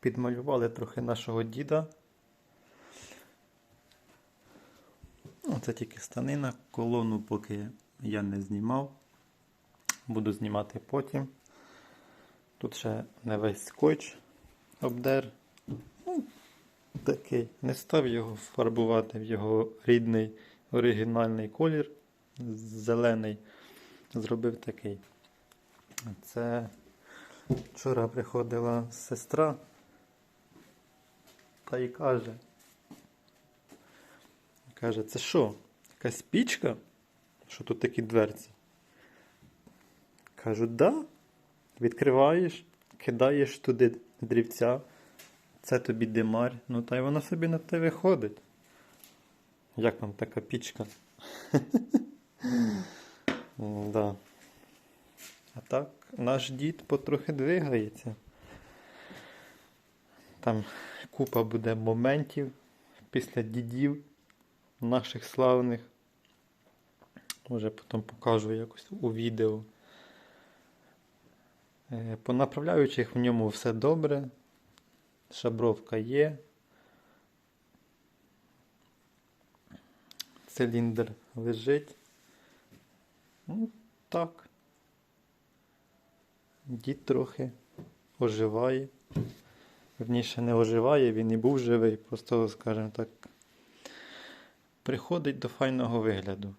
Підмалювали трохи нашого діда. Оце тільки станина, колону поки я не знімав. Буду знімати потім. Тут ще не весь скотч обдер. Ну, такий. Не став його фарбувати в його рідний оригінальний колір. Зелений. Зробив такий. Це вчора приходила сестра та й каже. Каже, це що? Якась пічка? Що тут такі дверці? Кажу, да. Відкриваєш, кидаєш туди дрівця, це тобі димар, ну та й вона собі на те виходить. Як вам така пічка? Да. А так, наш дід потрохи двигається. Там купа буде моментів після дідів наших славних. Може потім покажу якось у відео. Е, По направляючих в ньому все добре. Шабровка є. Циліндр лежить. Ну, так. Дід трохи оживає. Верніше не оживає, він і був живий, просто, скажімо так, приходить до файного вигляду.